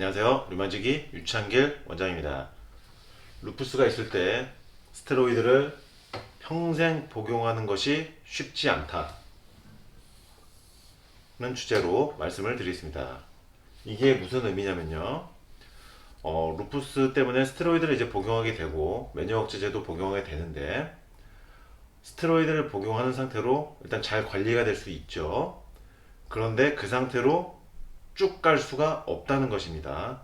안녕하세요. 류만지기 유창길 원장입니다. 루푸스가 있을 때 스테로이드를 평생 복용하는 것이 쉽지 않다는 주제로 말씀을 드리겠습니다. 이게 무슨 의미냐면요. 어, 루푸스 때문에 스테로이드를 이제 복용하게 되고 면역제제도 복용하게 되는데 스테로이드를 복용하는 상태로 일단 잘 관리가 될 수 있죠. 그런데 그 상태로 쭉 갈 수가 없다는 것입니다.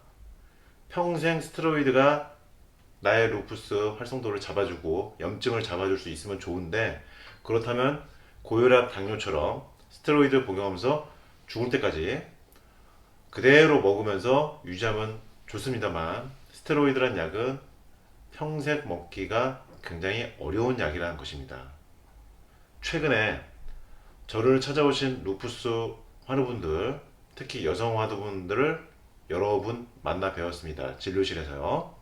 평생 스테로이드가 나의 루푸스 활성도를 잡아주고 염증을 잡아줄 수 있으면 좋은데 그렇다면 고혈압, 당뇨처럼 스테로이드 복용하면서 죽을 때까지 그대로 먹으면서 유지하면 좋습니다만 스테로이드란 약은 평생 먹기가 굉장히 어려운 약이라는 것입니다. 최근에 저를 찾아오신 루푸스 환우분들, 특히 여성 환우분들을 여러 분 만나 배웠습니다. 진료실에서요.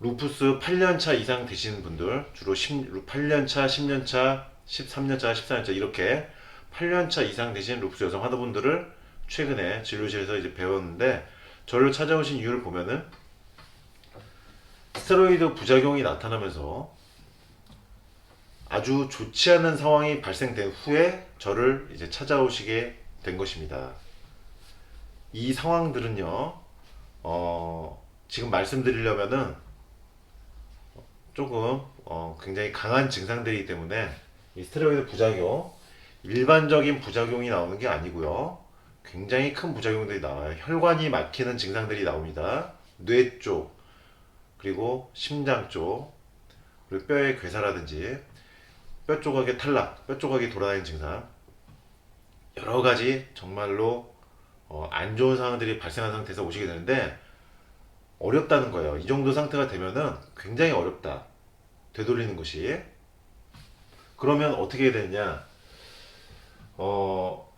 루푸스 8년차 이상 되신 분들, 주로 10, 8년차, 10년차, 13년차, 14년차 이렇게 8년차 이상 되신 루푸스 여성 환우분들을 최근에 진료실에서 이제 배웠는데 저를 찾아오신 이유를 보면은 스테로이드 부작용이 나타나면서 아주 좋지 않은 상황이 발생된 후에 저를 이제 찾아오시게 된 것입니다. 이 상황들은요, 어, 지금 말씀드리려면은 조금 어, 굉장히 강한 증상들이기 때문에 이 스테로이드 부작용, 일반적인 부작용이 나오는 게 아니고요. 굉장히 큰 부작용들이 나와요. 혈관이 막히는 증상들이 나옵니다. 뇌 쪽, 그리고 심장 쪽, 그리고 뼈의 괴사라든지 뼈 조각의 탈락, 뼈 조각이 돌아다니는 증상, 여러 가지 정말로 어, 안 좋은 상황들이 발생한 상태에서 오시게 되는데 어렵다는 거예요. 이 정도 상태가 되면은 굉장히 어렵다. 되돌리는 것이. 그러면 어떻게 해야 되느냐? 어,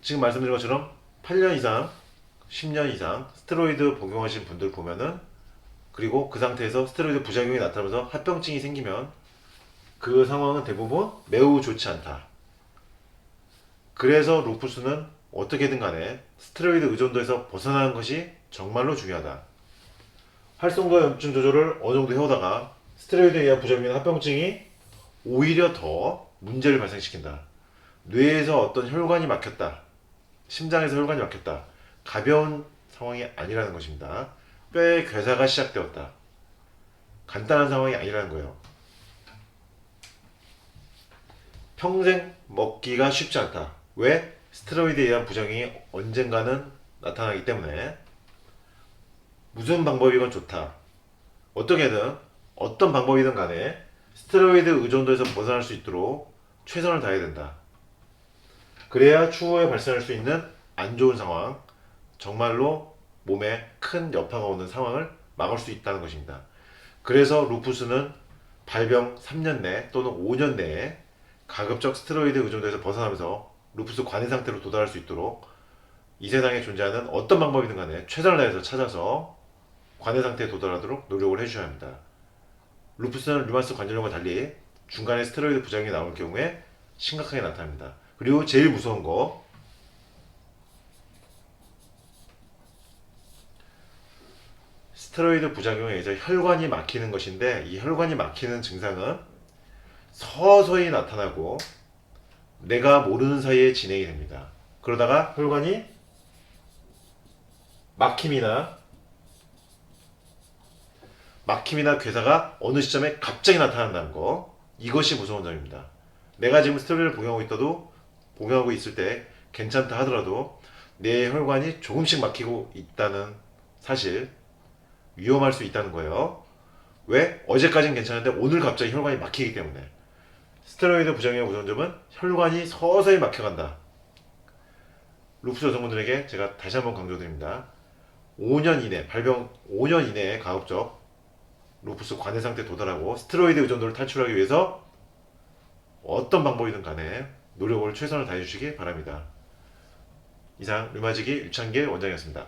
지금 말씀드린 것처럼 8년 이상, 10년 이상 스테로이드 복용하신 분들 보면은 그리고 그 상태에서 스테로이드 부작용이 나타나면서 합병증이 생기면 그 상황은 대부분 매우 좋지 않다. 그래서 루푸스는 어떻게든 간에 스테로이드 의존도에서 벗어나는 것이 정말로 중요하다. 활성도 염증 조절을 어느 정도 해오다가 스테로이드에 의한 부작용인 합병증이 오히려 더 문제를 발생시킨다. 뇌에서 어떤 혈관이 막혔다. 심장에서 혈관이 막혔다. 가벼운 상황이 아니라는 것입니다. 뼈의 괴사가 시작되었다. 간단한 상황이 아니라는 거예요. 평생 먹기가 쉽지 않다. 왜? 스테로이드에 의한 부작용이 언젠가는 나타나기 때문에 무슨 방법이건 좋다. 어떻게든 어떤 방법이든 간에 스테로이드 의존도에서 벗어날 수 있도록 최선을 다해야 된다. 그래야 추후에 발생할 수 있는 안 좋은 상황, 정말로 몸에 큰 여파가 오는 상황을 막을 수 있다는 것입니다. 그래서 루푸스는 발병 3년 내 또는 5년 내에 가급적 스테로이드 의존도에서 벗어나면서 루푸스 관해 상태로 도달할 수 있도록 이 세상에 존재하는 어떤 방법이든 간에 최선을 다해서 찾아서 관해 상태에 도달하도록 노력을 해주셔야 합니다. 루푸스는 류마스 관절염과 달리 중간에 스테로이드 부작용이 나올 경우에 심각하게 나타납니다. 그리고 제일 무서운 거 스테로이드 부작용에 의해서 혈관이 막히는 것인데 이 혈관이 막히는 증상은 서서히 나타나고 내가 모르는 사이에 진행이 됩니다. 그러다가 혈관이 막힘이나 막힘이나 괴사가 어느 시점에 갑자기 나타난다는 거 이것이 무서운 점입니다. 내가 지금 스테로이드를 복용하고 있어도 복용하고 있을 때 괜찮다 하더라도 내 혈관이 조금씩 막히고 있다는 사실 위험할 수 있다는 거예요. 왜? 어제까지는 괜찮은데 오늘 갑자기 혈관이 막히기 때문에 스테로이드 부작용의 우선 점은 혈관이 서서히 막혀간다. 루푸스 여성분들에게 제가 다시 한번 강조드립니다. 5년 이내, 발병 5년 이내에 가급적 루푸스 관해 상태 에 도달하고 스테로이드 의존도를 탈출하기 위해서 어떤 방법이든 간에 노력을 최선을 다해 주시기 바랍니다. 이상 류마지기 유창길 원장이었습니다.